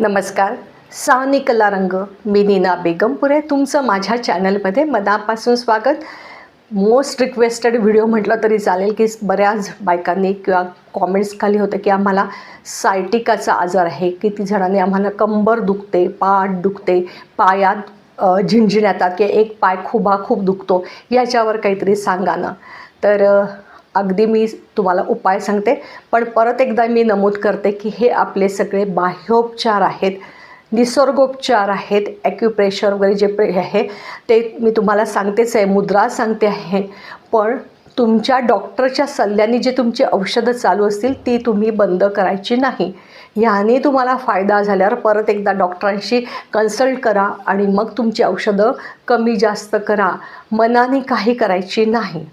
नमस्कार. सानी कला रंग मी नीना बेगमपुरे. तुमचं माझ्या चॅनलमध्ये मनापासून स्वागत. मोस्ट रिक्वेस्टेड व्हिडिओ म्हटलं तरी चालेल की बऱ्याच बायकांनी किंवा कॉमेंट्स खाली होतं की आम्हाला सायटिकाचा आजार आहे. किती जणांनी आम्हाला कंबर दुखते पाठ दुखते पायात अ, येतात की एक पाय खुबा खूप दुखतो. याच्यावर काहीतरी सांगा ना. तर अगदी मी तुम्हाला उपाय सांगते. पण परत एकदा मी नमूद करते की हे आपले सगळे बाह्योपचार आहेत निसर्गोपचार आहेत ॲक्युप्रेशर वगैरे जे प्रे आहे ते मी तुम्हाला सांगतेच आहे मुद्रा सांगते आहे. पण तुमच्या डॉक्टरच्या सल्ल्याने जे तुमची औषधं चालू असतील ती तुम्ही बंद करायची नाही. ह्याने तुम्हाला फायदा झाल्यावर परत एकदा डॉक्टरांशी कन्सल्ट करा आणि मग तुमची औषधं कमी जास्त करा. मनाने काही करायची नाही.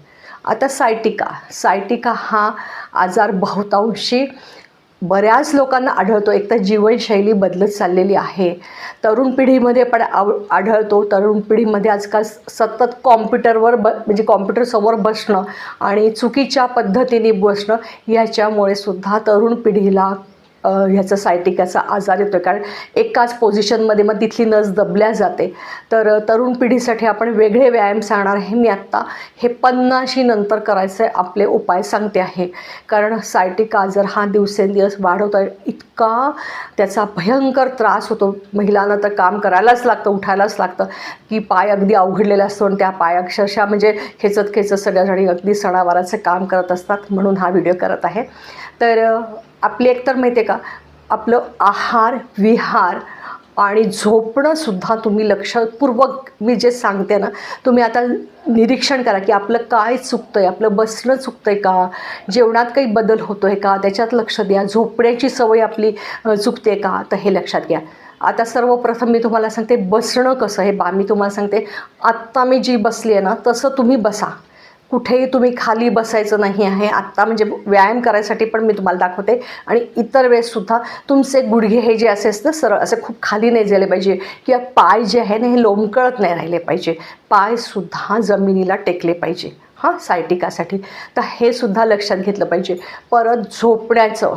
आता सायटिका. सायटिका हा आजार बहुतांशी बऱ्याच लोकांना आढळतो. एक तर जीवनशैली बदलत चाललेली आहे. तरुण पिढीमध्ये पण आव आढळतो. तरुण पिढीमध्ये आजकाल सतत कॉम्प्युटरवर ब म्हणजे कॉम्प्युटरसमोर बसणं आणि चुकीच्या पद्धतीने बसणं याच्यामुळे सुद्धा तरुण पिढीला ह्याचा सायटिकाचा आजार येतो कारण एकाच पोझिशनमध्ये मग तिथली नस दबल्या जाते. तर तरुण पिढीसाठी आपण वेगळे व्यायाम सांगणार हे मी आत्ता हे पन्नाशी नंतर करायचे आपले उपाय सांगते आहे. कारण सायटिक आजार हा दिवसेंदिवस वाढवतो आहे इतका त्याचा भयंकर त्रास होतो. महिलांना तर काम करायलाच लागतं उठायलाच लागतं. की पाय अगदी अवघडलेला असतो आणि त्या पाय अक्षरशः म्हणजे खेचत खेचत सगळ्याजणी अगदी सणावाराचं काम करत असतात म्हणून हा व्हिडिओ करत आहे. तर आपली एकतर माहिती आहे का आपलं आहार विहार आणि झोपणंसुद्धा तुम्ही लक्षपूर्वक मी जे सांगते ना तुम्ही आता निरीक्षण करा की आपलं काय चुकतं आहे आपलं बसणं चुकतं आहे का जेवणात काही बदल होतो आहे का त्याच्यात लक्ष द्या झोपण्याची सवय आपली चुकते चुकते का तर हे लक्षात घ्या. आता सर्वप्रथम मी तुम्हाला सांगते बसणं कसं आहे बा मी तुम्हाला सांगते आत्ता मी जी बसली आहे ना तसं तुम्ही बसा. कुठेही तुम्ही खाली बसायचं नाही आहे. आत्ता म्हणजे व्यायाम करायसाठी पण मी तुम्हाला दाखवते. आणि इतर वेळेससुद्धा तुमचे गुडघे हे जे असे असतं सरळ असे खूप खाली नाही झाले पाहिजे. किंवा पाय जे आहे ना हे लोंबकळत नाही राहिले पाहिजे. पायसुद्धा जमिनीला टेकले पाहिजे. हां सायटिकासाठी. तर हे सुद्धा लक्षात घेतलं पाहिजे. परत झोपण्याचं.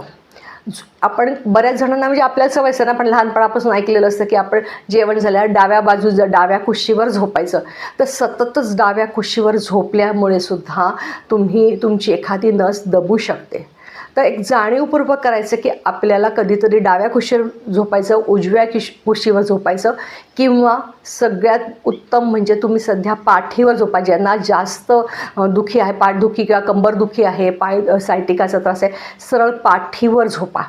आपण बऱ्याच जणांना म्हणजे आपल्याला सवय असते ना आपण लहानपणापासून ऐकलेलं असतं की आपण जेवण झाल्यावर डाव्या बाजू डाव्या कुशीवर झोपायचं. तर सततच डाव्या कुशीवर झोपल्यामुळे सुद्धा तुम्ही तुमची एखादी नस दबू शकते. तर एक जाणीवपूर्वक करायचं की आपल्याला कधीतरी डाव्या कुशीवर झोपायचं उजव्या किश कुशीवर झोपायचं किंवा सगळ्यात उत्तम म्हणजे तुम्ही सध्या पाठीवर झोपा. ज्यांना जास्त दुखी आहे पाठदुखी किंवा कंबरदुखी आहे पाय सायटिकाचा त्रास आहे सरळ पाठीवर झोपा.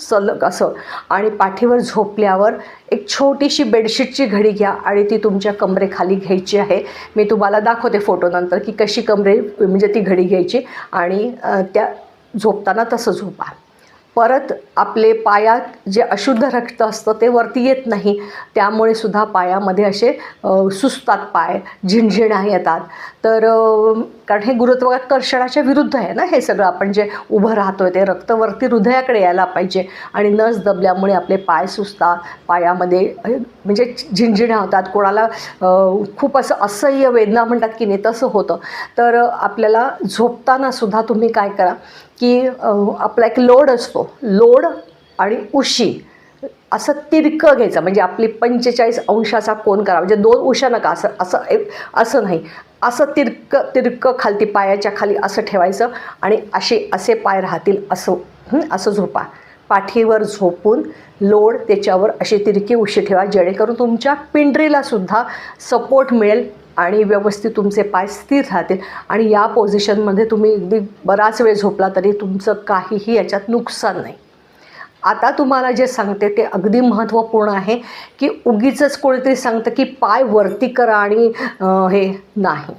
सलग असं. आणि पाठीवर झोपल्यावर एक छोटीशी बेडशीटची घडी घ्या आणि ती तुमच्या कमरेखाली घ्यायची आहे. मी तुम्हाला दाखवते फोटोनंतर की कशी कमरे म्हणजे ती घडी घ्यायची आणि त्या झोपताना तसं झोपा. परत आपले पायात जे अशुद्ध रक्त असतं ते वरती येत नाही. त्यामुळे सुद्धा पायामध्ये असे अ, सुजतात पाय झिणझिणा येतात. तर कारण हे गुरुत्वाकर्षणाच्या विरुद्ध आहे ना हे सगळं. आपण जे उभं राहतो आहे ते रक्त वरती हृदयाकडे यायला पाहिजे. आणि नस दबल्यामुळे आपले पाय सुजतात पायामध्ये म्हणजे झिणझिण्या होतात. कोणाला खूप असं असह्य वेदना म्हणतात की नाही तसं होतं. तर आपल्याला झोपताना सुद्धा तुम्ही काय करा. की आपला एक लोड असतो. लोड आणि उशी. असं तिरकं घ्यायचं. म्हणजे आपली पंचेचाळीस अंशाचा कोण करा म्हणजे दोन उशा नका. असं असं एक- असं नाही. असं तिरकं तिरकं खालती पायाच्या खाली असं ठेवायचं आणि असे असे पाय राहतील असं असं झोपा. पाठीवर झोपून लोड त्याच्यावर अशी तिरकी उशी ठेवा. जेणेकरून तुमच्या पिंडरीला सुद्धा सपोर्ट मिळेल. आणि व्यवस्थित तुमचे पाय स्थिर राहतील. आणि या पोझिशनमध्ये तुम्ही अगदी बराच वेळ झोपला तरी तुमचं काहीही याच्यात नुकसान नाही. आता तुम्हाला जे सांगते ते अगदी महत्त्वपूर्ण आहे की उगीचंच कोणीतरी सांगतं की पाय वरती करा आणि हे नाही.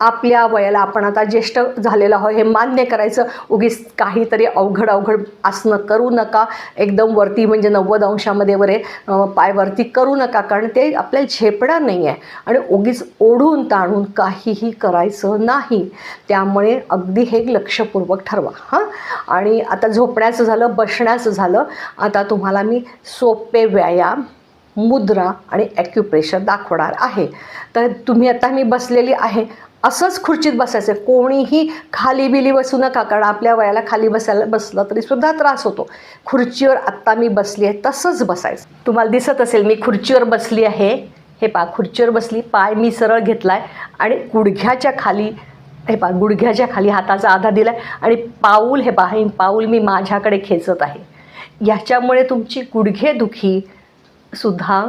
आपल्या वयाला आपण आता ज्येष्ठ झालेलं आहोत हे मान्य करायचं. उगीच काहीतरी अवघड अवघड आसनं करू नका. एकदम वरती म्हणजे नव्वद अंशामध्ये वरे पायवरती पाय वरती करू नका कारण ते आपल्याला झेपणार नाही आहे आणि उगीच ओढून ताणून काहीही करायचं नाही. त्यामुळे अगदी हे लक्षपूर्वक ठरवा हां. आणि आता झोपण्याचं झालं बसण्याचं झालं. आता तुम्हाला मी सोपे व्यायाम मुद्रा आणि ॲक्युप्रेशर दाखवणार आहे. तर तुम्ही आता मी बसलेली आहे. असंच खुर्चीत बसायचं. कोणीही खाली बिली बसू नका कारण आपल्या वयाला खाली बसायला बसलं तरी सुद्धा त्रास होतो. खुर्चीवर आत्ता मी बसली आहे तसंच बसायचं. तुम्हाला दिसत असेल मी खुर्चीवर बसली आहे. हे पा खुर्चीवर बसली पाय मी सरळ घेतला आहे आणि गुडघ्याच्या खाली हे पा गुडघ्याच्या खाली हाताचा आधा दिला आहे आणि पाऊल हे पा हे पाऊल मी माझ्याकडे खेचत आहे. याच्यामुळे तुमची गुडघेदुखी सुद्धा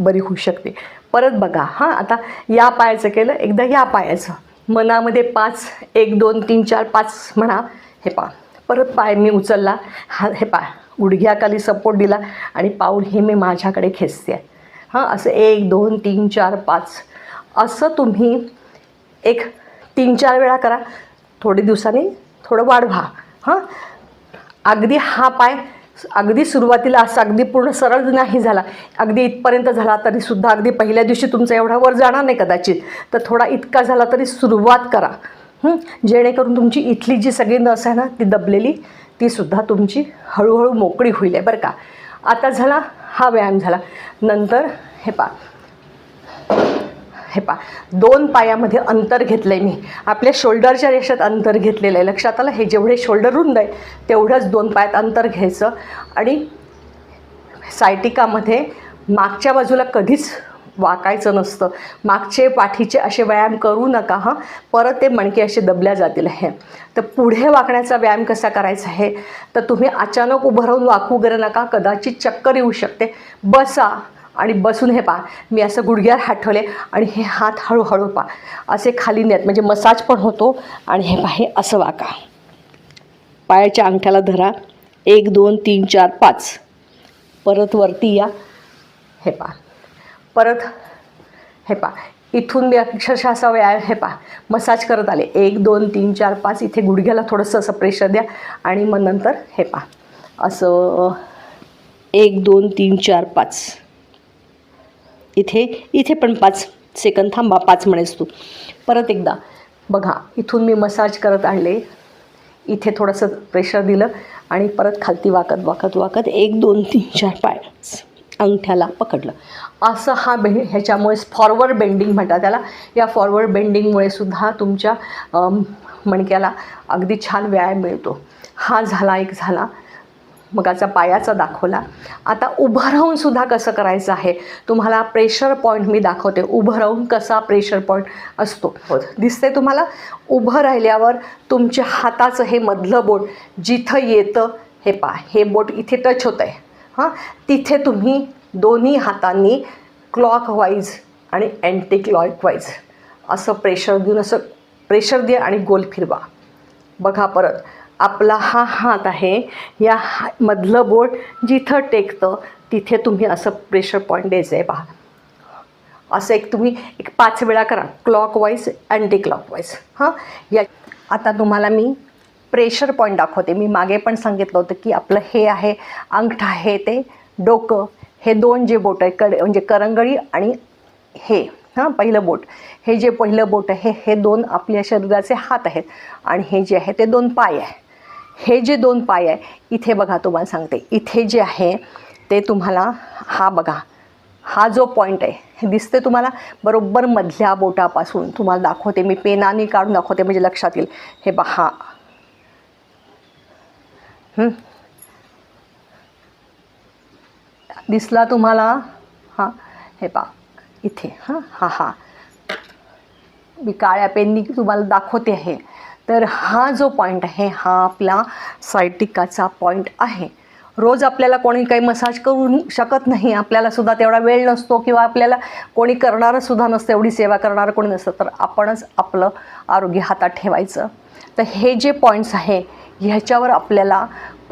बरी होऊ शकते. परत बघा. हां आता या पायाचं केलं एकदा या पायाचं. मनामध्ये पाच एक दोन तीन चार पाच म्हणा. हे पा परत पाय मी उचलला. हा हे पा गुडघ्याखाली सपोर्ट दिला आणि पाऊल हे मी माझ्याकडे खेचते आहे. हां असं एक दोन तीन चार पाच. असं तुम्ही एक तीन चार वेळा करा. थोडे दिवसांनी थोडं वाढवा. हां अगदी हा पाय अगदी सुरुवातीला असं अगदी पूर्ण सरळ नाही झाला. अगदी इथपर्यंत झाला तरीसुद्धा अगदी पहिल्या दिवशी तुमचा एवढा वर जाणार नाही कदाचित. तर थोडा इतका झाला तरी सुरुवात करा. जेणेकरून तुमची इथली जी सगळी नस आहे ना ती दबलेली तीसुद्धा तुमची हळूहळू मोकळी होईल आहे बरं का. आता झाला हा व्यायाम झाला. नंतर हे पा हे पा दोन पायामध्ये अंतर घेतलं आहे मी. आपल्या शोल्डरच्या रेषेत अंतर घेतलेलं आहे. लक्षात आलं? हे जेवढे शोल्डर रुंद आहे तेवढंच दोन पायात अंतर घ्यायचं. आणि सायटिकामध्ये मागच्या बाजूला कधीच वाकायचं नसतं. मागचे पाठीचे असे व्यायाम करू नका हां. परत ते मणके असे दबल्या जातील. हे. तर पुढे वाकण्याचा व्यायाम कसा करायचा आहे तर तुम्ही अचानक उभं राहून वाकू वगैरे नका. कदाचित चक्कर येऊ शकते. बसा. आणि बसून हे पा मी असं गुडघ्यावर हात ठेवले आणि हे हात हळूहळू पा असे खाली नेत म्हणजे मसाज पण होतो आणि हे पा हे असं वाका. पायाच्या अंगठ्याला धरा. एक दोन तीन चार पाच. परत वरती या. हे पा परत हे पा इथून मी अक्षरशः असा व्यायाम हे पा मसाज करत आले. एक दोन तीन चार पाच. इथे गुडघ्याला थोडंसं असं प्रेशर द्या आणि मग नंतर हे पा असं. एक दोन तीन चार पाच. इथे इथे पण पाच सेकंद थांबा पाच म्हणेस तू. परत एकदा. बघा इथून मी मसाज करत आणले. इथे थोडंसं प्रेशर दिलं आणि परत खालती वाकत वाकत वाकत एक दोन तीन चार पाय अंगठ्याला पकडलं. असं हा बे ह्याच्यामुळेच फॉरवर्ड बेंडिंग म्हणतात त्याला. या फॉरवर्ड बेंडिंगमुळे सुद्धा तुमच्या मणक्याला अगदी छान व्यायाम मिळतो. हा झाला एक झाला. मगाचा पायाचा दाखवला. आता उभं राहून सुद्धा कसं करायचं आहे? तुम्हाला प्रेशर पॉईंट मी दाखवते. उभं राहून कसा प्रेशर पॉईंट असतो? हो. दिसते तुम्हाला? उभं राहिल्यावर तुमच्या हाताचं हे मधलं बोट जिथं येतं हे पा हे बोट इथे टच होतं आहे हां? तिथे तुम्ही दोन्ही हातांनी क्लॉकवाईज आणि अँटी क्लॉकवाईज असं प्रेशर देऊन असं प्रेशर द्या आणि गोल फिरवा. बघा परत. आपला हा हात आहे या हा मधलं बोट जिथं टेकतं तिथे तुम्ही असं प्रेशर पॉईंट द्यायचं आहे पहा. असं एक तुम्ही एक पाच वेळा करा क्लॉक वाईज अँटी क्लॉकवाईज हां? या आता तुम्हाला मी प्रेशर पॉईंट दाखवते. मी मागे पण सांगितलं होतं की आपलं हे आहे अंगठा आहे ते डोकं हे दोन जे बोट आहे कडे म्हणजे करंगळी आणि हे. हां? पहिलं बोट. हे जे पहिलं बोट आहे हे दोन आपल्या शरीराचे हात आहेत आणि हे जे आहे ते दोन पाय आहे हे जे दोन पाय आहे इथे बघा तुम्हाला सांगते. इथे जे आहे ते तुम्हाला हा बघा हा जो पॉईंट आहे हे दिसते तुम्हाला बरोबर मधल्या बोटापासून. तुम्हाला दाखवते मी पेनाने काढून दाखवते म्हणजे लक्षात येईल. हे बघा दिसला तुम्हाला? हां. हे पा इथे हां? हां हां. मी काळ्या पेननी तुम्हाला दाखवते आहे. तर हा जो पॉईंट आहे हा आपला सायटिकाचा पॉईंट आहे. रोज आपल्याला कोणी काही मसाज करू शकत नाही आपल्यालासुद्धा तेवढा वेळ नसतो किंवा आपल्याला कोणी करणारं सुद्धा नसतं एवढी सेवा करणारं कोणी नसतं तर आपणच आपलं आरोग्य हातात ठेवायचं. तर हे जे पॉईंट्स आहे ह्याच्यावर आपल्याला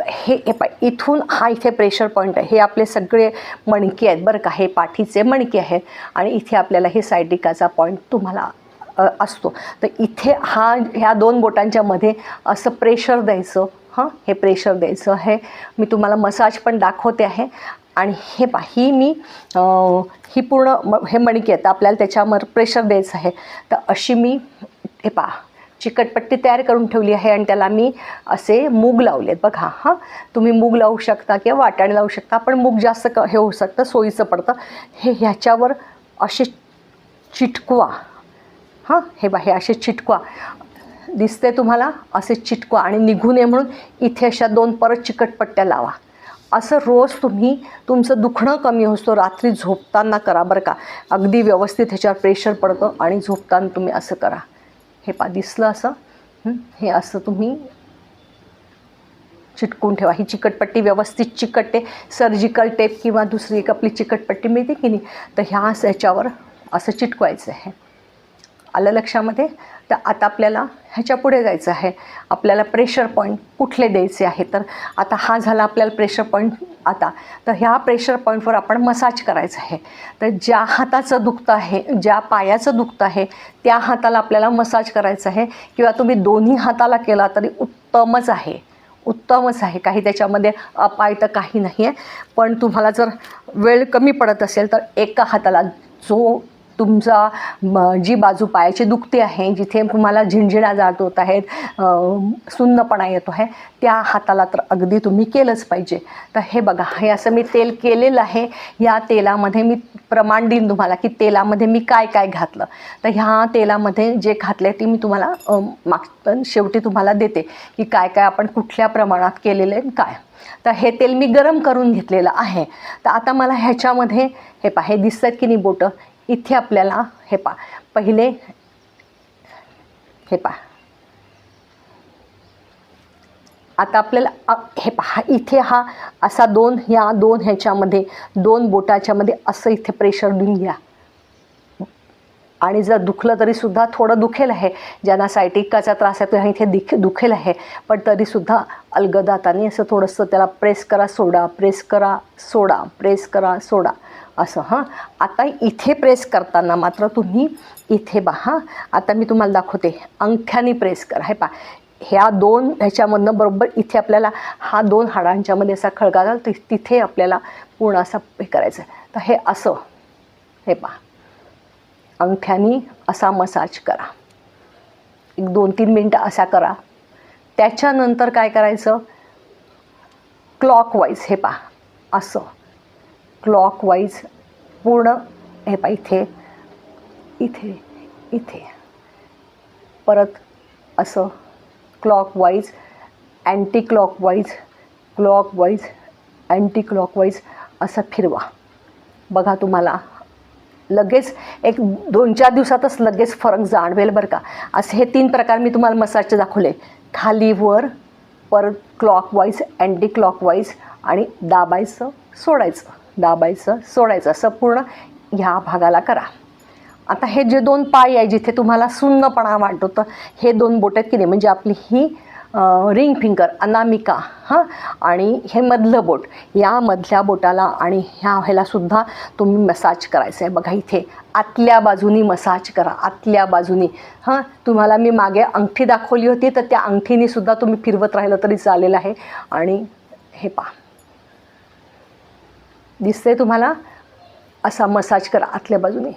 हे इथून हा इथे प्रेशर पॉईंट आहे. हे आपले सगळे मणके आहेत बरं का हे पाठीचे मणके आहेत आणि इथे आपल्याला हे सायटिकाचा पॉईंट तुम्हाला असतो. तर इथे हा ह्या दोन बोटांच्या मध्ये असं प्रेशर द्यायचं. हां? हे प्रेशर द्यायचं. आहे मी तुम्हाला मसाज पण दाखवते आहे. आणि हे पा ही मी ही पूर्ण म हे मणके आहेत. आपल्याला त्याच्यावर प्रेशर द्यायचं आहे. तर अशी मी हे पा चिकटपट्टी तयार करून ठेवली आहे आणि त्याला मी असे मूग लावलेत. बघा हां? तुम्ही मूग लावू शकता किंवा वाटाणे लावू शकता. पण मूग जास्त क हे होऊ शकतं सोयीचं पडतं. हे ह्याच्यावर असे चिटकवा. हां हे बा हे असे चिटकवा. दिसते तुम्हाला असे चिटकवा आणि निघू नये म्हणून इथे अशा दोन परत चिकटपट्ट्या लावा. असं रोज तुम्ही तुमचं दुखणं कमी होतो रात्री झोपताना करा बरं का. अगदी व्यवस्थित ह्याच्यावर प्रेशर पडतं आणि झोपताना तुम्ही असं करा. हे पा दिसलं असं? हे? असं तुम्ही चिटकून ठेवा. ही चिकटपट्टी व्यवस्थित चिकटते. सर्जिकल टेप किंवा दुसरी एक आपली चिकटपट्टी मिळते की नाही? तर ह्या ह्याच्यावर असं चिटकवायचं आहे. आलं लक्षामध्ये? तर आता आपल्याला ह्याच्या पुढे जायचं आहे. आपल्याला प्रेशर पॉईंट कुठले द्यायचे आहे? तर आता हा झाला आपल्याला प्रेशर पॉईंट आता. तर ह्या प्रेशर पॉईंटवर आपण मसाज करायचं आहे. तर ज्या हाताचं दुखतं आहे ज्या पायाचं दुखतं आहे त्या हाताला आपल्याला मसाज करायचं आहे. किंवा तुम्ही दोन्ही हाताला केला तरी उत्तमच आहे. उत्तमच आहे. काही त्याच्यामध्ये अपाय तर काही नाही आहे पण तुम्हाला जर वेळ कमी पडत असेल तर एका हाताला जो तुमचा म, जी बाजू पायाची दुखते आहे जिथे तुम्हाला झिणझिणा जात होत आहेत सुन्नपणा येतो आहे त्या हाताला तर अगदी तुम्ही केलंच पाहिजे. तर हे बघा हे असं मी तेल केलेलं आहे. या तेलामध्ये मी प्रमाण देईन तुम्हाला की तेलामध्ये मी काय काय घातलं. तर ह्या तेलामध्ये जे घातलं आहे ते मी तुम्हाला माग पण शेवटी तुम्हाला देते की काय काय आपण कुठल्या प्रमाणात केलेलं आहे काय. तर हे तेल मी गरम करून घेतलेलं आहे. तर आता मला ह्याच्यामध्ये हे पा हे दिसतात की नाही बोटं? इथे आपल्याला हे पा पहिले हे पा आता आपल्याला अ- हे पहा इथे हा असा दोन ह्या दोन ह्याच्यामध्ये दोन बोटाच्यामध्ये असं इथे प्रेशर देऊन घ्या. आणि जर दुखलं तरीसुद्धा थोडं दुखेल आहे. ज्यांना सायटिकाचा त्रास आहे तो इथे दिख दुखेल आहे. पण तरीसुद्धा अलगदातानी असं थोडंसं त्याला प्रेस करा सोडा प्रेस करा सोडा प्रेस करा सोडा. असं हां? आता इथे प्रेस करताना मात्र तुम्ही इथे पहा हां आता मी तुम्हाला दाखवते. अंगठ्याने प्रेस करा. हे पा ह्या दोन ह्याच्यामधनं बरोबर इथे आपल्याला हा दोन हाडांच्यामध्ये असा खळगा ति- तिथे आपल्याला पूर्ण असा हे करायचं आहे तर हे असं. हे पहा. अंगठ्यानी असा मसाज करा. एक दोन तीन मिनटं असा करा. त्याच्यानंतर काय करायचं? क्लॉकवाईज हे पा असं. क्लॉकवाईज पूर्ण हे पा इथे इथे इथे. परत असं. Clockwise anti clockwise clockwise anti clockwise असं फिरवा. बघा तुम्हाला लगेच एक दोन चार दिवसातच लगेच फरक जाणवेल बरं का. असे हे तीन प्रकार मी तुम्हाला मसाजचे दाखवले. खाली वर परत क्लॉकवाईज अँटी क्लॉकवाईज आणि दाबायचं सोडायचं. दाबायचं सोडायचं. असं पूर्ण ह्या भागाला करा. आता हे जे दोन पाय आहे जिथे तुम्हाला सुन्नपणा वाटतो तर हे दोन बोट आहेत की नाही? म्हणजे आपली ही रिंग फिंगर अनामिका हां? आणि हे मधलं बोट या मधल्या बोटाला आणि ह्या ह्यालासुद्धा तुम्ही मसाज करायचं आहे बघा इथे आतल्या बाजूनी मसाज करा आतल्या बाजूनी. हां? तुम्हाला मी मागे अंगठी दाखवली होती तर त्या अंगठीनेसुद्धा तुम्ही फिरवत राहिलं तरी चालेल आहे. आणि हे पा दिसते तुम्हाला? असा मसाज करा आतल्या बाजूने.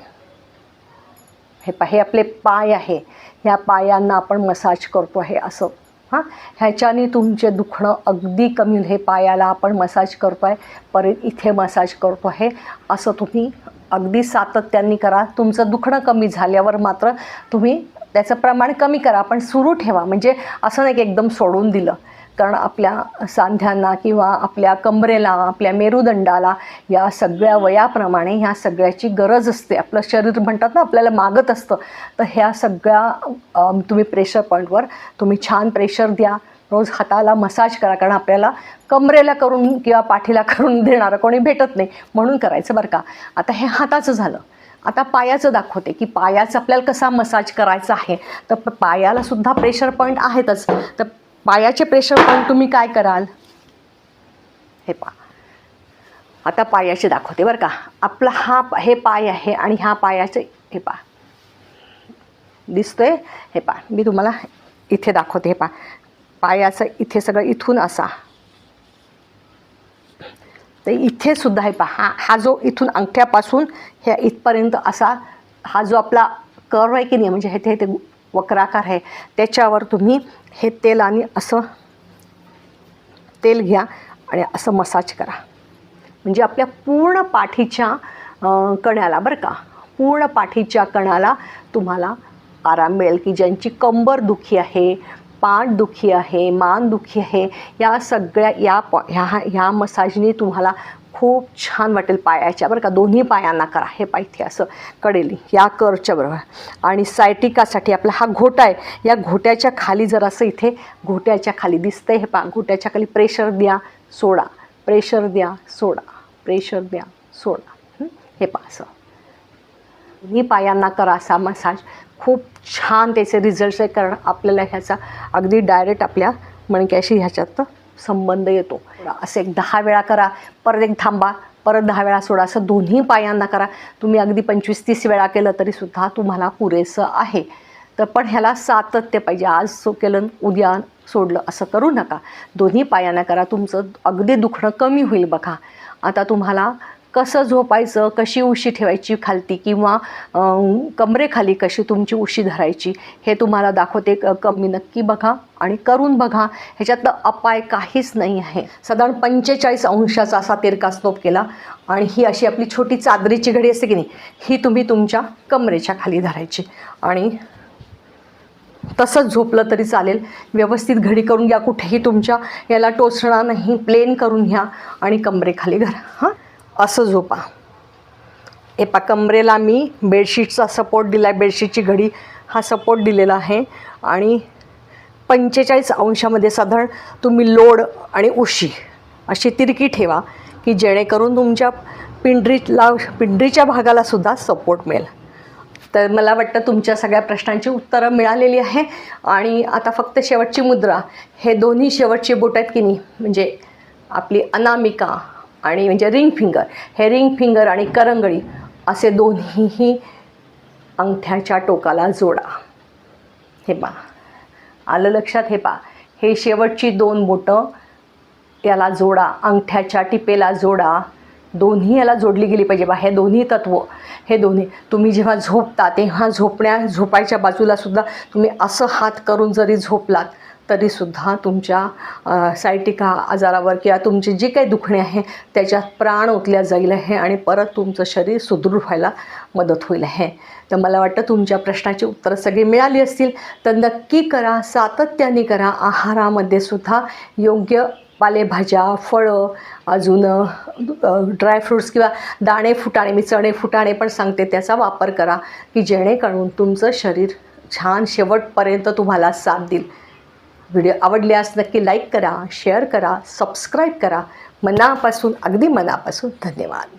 हे पा हे आपले पाय आहे. ह्या पायांना आपण मसाज करतो आहे असं. हां ह्याच्याने तुमचे दुखणं अगदी कमी हे पायाला आपण मसाज करतो आहे परत इथे मसाज करतो आहे. असं तुम्ही अगदी सातत्याने करा. तुमचं दुखणं कमी झाल्यावर मात्र तुम्ही त्याचं प्रमाण कमी करा. पण सुरू ठेवा. म्हणजे असं नाही की एकदम सोडून दिलं. कारण आपल्या सांध्यांना किंवा आपल्या कमरेला आपल्या मेरुदंडाला या सगळ्या वयाप्रमाणे ह्या सगळ्याची गरज असते. आपलं शरीर म्हणतात ना आपल्याला मागत असतं. तर ह्या सगळ्या तुम्ही प्रेशर पॉईंटवर तुम्ही छान प्रेशर द्या. रोज हाताला मसाज करा कारण आपल्याला कमरेला करून किंवा पाठीला करून देणारं कोणी भेटत नाही. म्हणून करायचं बरं का. आता हे हाताचं झालं. आता पायाचं दाखवते की पायाचं आपल्याला कसा मसाज करायचा आहे. तर पायालासुद्धा प्रेशर पॉईंट आहेतच. तर पायाचे प्रेशर पण तुम्ही काय कराल? हे पा आता पायाचे दाखवते बरं का. आपला हा प- हे पाय आहे आणि ह्या पायाचे हे पा दिसतोय? हे पा मी तुम्हाला इथे दाखवते. हे पा पायाचं इथे सगळं इथून असा. तर इथे सुद्धा हे पहा. हा हा जो इथून अंगठ्यापासून ह्या इथपर्यंत असा हा जो आपला कर्व आहे की नाही म्हणजे हे ते वक्राकार आहे. त्याच्यावर तुम्ही हे तेल आणि असं तेल घ्या आणि असं मसाज करा. म्हणजे आपल्या पूर्ण पाठीच्या कण्याला बरं का पूर्ण पाठीच्या कणाला तुम्हाला आराम मिळेल की ज्यांची कंबर दुखी आहे पाठ दुखी आहे मान दुखी आहे या सगळ्या या पॉ ह्या ह्या मसाजने तुम्हाला खूप छान वाटेल पायाच्या. बरं का दोन्ही पायांना करा. हे पायथे असं कडेली या करच्या बरोबर. आणि सायटिकासाठी आपला हा घोटा आहे. या घोट्याच्या खाली जर असं इथे घोट्याच्या खाली दिसतंय हे पा घोट्याच्या खाली प्रेशर द्या सोडा. प्रेशर द्या सोडा. प्रेशर द्या सोडा. हे? पा असं. दोन्ही पायांना करा असा मसाज. खूप छान त्याचे रिझल्ट्स आहे कारण आपल्याला ह्याचा अगदी डायरेक्ट आपल्या मणक्याशी ह्याच्यात संबंध येतो. असं एक दहा वेळा करा परत एक थांबा परत दहा वेळा सोडा असं दोन्ही पायांना करा. तुम्ही अगदी पंचवीस तीस वेळा केलं तरीसुद्धा तुम्हाला पुरेसं आहे. तर पण ह्याला सातत्य पाहिजे. आज सो केलं उद्या सोडलं असं करू नका. दोन्ही पायांना करा. तुमचं अगदी दुखणं कमी होईल बघा. आता तुम्हाला कसं झोपायचं कशी उशी ठेवायची खालती किंवा कमरेखाली कशी तुमची उशी धरायची हे तुम्हाला दाखवते. क- कमी नक्की बघा आणि करून बघा. ह्याच्यातलं अपाय काहीच नाही आहे. साधारण पंचेचाळीस अंशाचा असा तिरकास्नोप केला आणि ही अशी आपली छोटी चादरीची घडी असते की नाही ही तुम्ही तुमच्या कमरेच्या खाली धरायची. आणि तसंच झोपलं तरी चालेल. व्यवस्थित घडी करून घ्या. कुठेही तुमच्या याला टोचणार नाही. प्लेन करून घ्या आणि कमरेखाली घरा हां? असं झोपा. हे पा कमरेला मी बेडशीटचा सपोर्ट दिला आहे बेडशीटची घडी हा सपोर्ट दिलेला आहे. आणि पंचेचाळीस अंशामध्ये साधारण तुम्ही लोड आणि उशी अशी तिरकी ठेवा की जेणेकरून तुमच्या पिंडरीला पिंडरीच्या भागालासुद्धा सपोर्ट मिळेल. तर मला वाटतं तुमच्या सगळ्या प्रश्नांची उत्तरं मिळालेली आहे. आणि आता फक्त शेवटची मुद्रा. हे दोन्ही शेवटची बोट आहेत की नाही? म्हणजे आपली अनामिका आणि म्हणजे रिंग फिंगर. हे रिंग फिंगर आणि करंगळी असे दोन्हीही अंगठ्याच्या टोकाला जोडा. हे पा आलं लक्षात? हे पा हे शेवटची दोन बोटं याला जोडा. अंगठ्याच्या टिपेला जोडा. दोन्ही याला जोडली गेली पाहिजे. बा हे दोन्ही तत्व हे दोन्ही. तुम्ही जेव्हा झोपता तेव्हा झोपण्या झोपायच्या बाजूला सुद्धा तुम्ही असं हात करून जरी झोपलात तरीसुद्धा तुमच्या सायटिका आजारावर किंवा तुमची जी काही दुखणे आहे त्याच्यात प्राण ओतल्या जाईल आहे आणि परत तुमचं शरीर सुदृढ व्हायला मदत होईल आहे. तर मला वाटतं तुमच्या प्रश्नाची उत्तरं सगळी मिळाली असतील तर नक्की करा सातत्याने करा आहारामध्ये सुद्धा योग्य पालेभाज्या फळं अजून ड्रायफ्रूट्स किंवा दाणे फुटाणे मी चणे फुटाणे पण सांगते त्याचा वापर करा की जेणेकरून तुमचं शरीर छान शेवटपर्यंत तुम्हाला साथ देईल. व्हिडिओ आवडल्यास नक्की लाईक करा शेअर करा सबस्क्राईब करा. मनापासून अगदी मनापासून धन्यवाद.